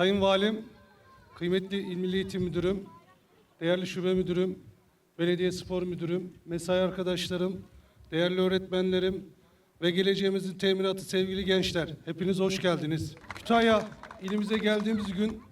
Sayın Valim, kıymetli İl Milli Eğitim Müdürüm, değerli şube müdürüm, belediye spor müdürüm, mesai arkadaşlarım, değerli öğretmenlerim ve geleceğimizin teminatı sevgili gençler. Hepiniz hoş geldiniz. Kütahya ilimize geldiğimiz gün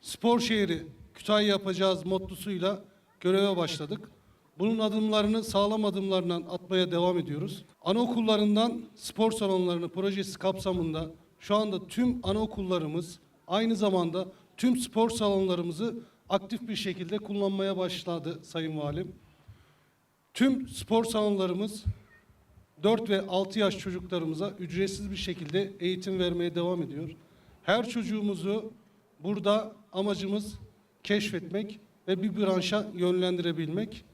spor şehri Kütahya yapacağız mottosuyla göreve başladık. Bunun adımlarını sağlam adımlarla atmaya devam ediyoruz. Anaokullarından spor salonlarını projesi kapsamında şu anda tüm anaokullarımız aynı zamanda tüm spor salonlarımızı aktif bir şekilde kullanmaya başladı Sayın Valim. Tüm spor salonlarımız 4 ve 6 yaş çocuklarımıza ücretsiz bir şekilde eğitim vermeye devam ediyor. Her çocuğumuzu burada amacımız keşfetmek ve bir branşa yönlendirebilmek.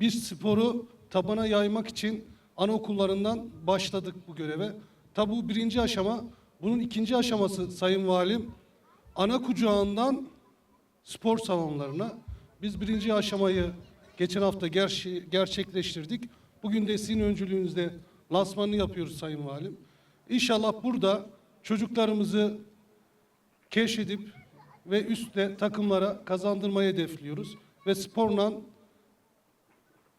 Biz sporu tabana yaymak için anaokullarından başladık bu göreve. Tabi bu birinci aşama. Bunun ikinci aşaması Sayın Valim ana kucağından spor salonlarına. Biz birinci aşamayı geçen hafta gerçi- gerçekleştirdik. Bugün de sizin öncülüğünüzde lansmanını yapıyoruz Sayın Valim. İnşallah burada çocuklarımızı keşfedip ve üstte takımlara kazandırmayı hedefliyoruz. Ve sporla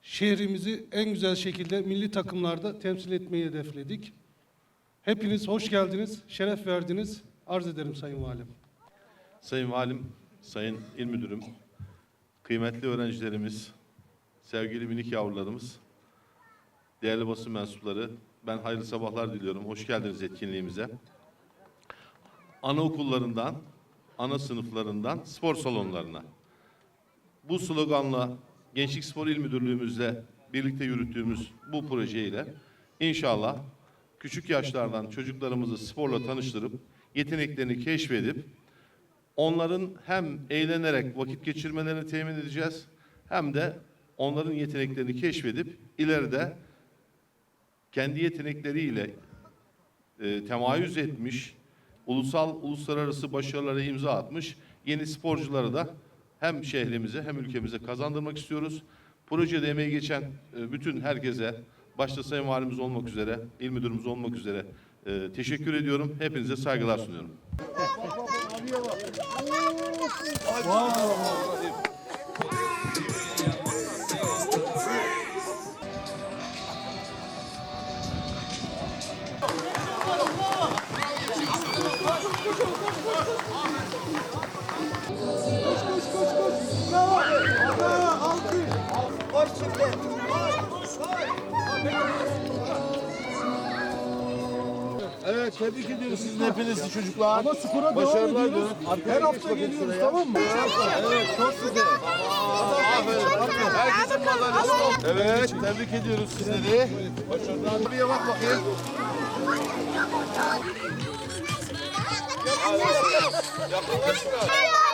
şehrimizi en güzel şekilde milli takımlarda temsil etmeyi hedefledik. Hepiniz hoş geldiniz, şeref verdiniz. Arz ederim Sayın Valim. Sayın Valim, Sayın İl Müdürüm, kıymetli öğrencilerimiz, sevgili minik yavrularımız, değerli basın mensupları, ben hayırlı sabahlar diliyorum. Hoş geldiniz etkinliğimize. Anaokullarından, ana sınıflarından spor salonlarına. Bu sloganla Gençlik Spor İl Müdürlüğümüzle birlikte yürüttüğümüz bu projeyle inşallah küçük yaşlardan çocuklarımızı sporla tanıştırıp yeteneklerini keşfedip onların hem eğlenerek vakit geçirmelerini temin edeceğiz hem de onların yeteneklerini keşfedip ileride kendi yetenekleriyle e, temayüz etmiş, ulusal uluslararası başarılara imza atmış yeni sporcuları da hem şehrimize hem ülkemize kazandırmak istiyoruz. Projede emeği geçen e, bütün herkese, başta Sayın Valimiz olmak üzere, il müdürümüz olmak üzere e, teşekkür ediyorum. Hepinize saygılar sunuyorum. 와. Evet tebrik ediyoruz sizin hepinizi çocuklar. Ama spora devam Başarılar ediyoruz. Her hafta geliyoruz tamam mı? Evet çok güzel. Aferin. Herkesin madalyası. Evet tebrik ediyoruz sizleri. Başarılar. Bir bak bakayım. Yaklaş biraz.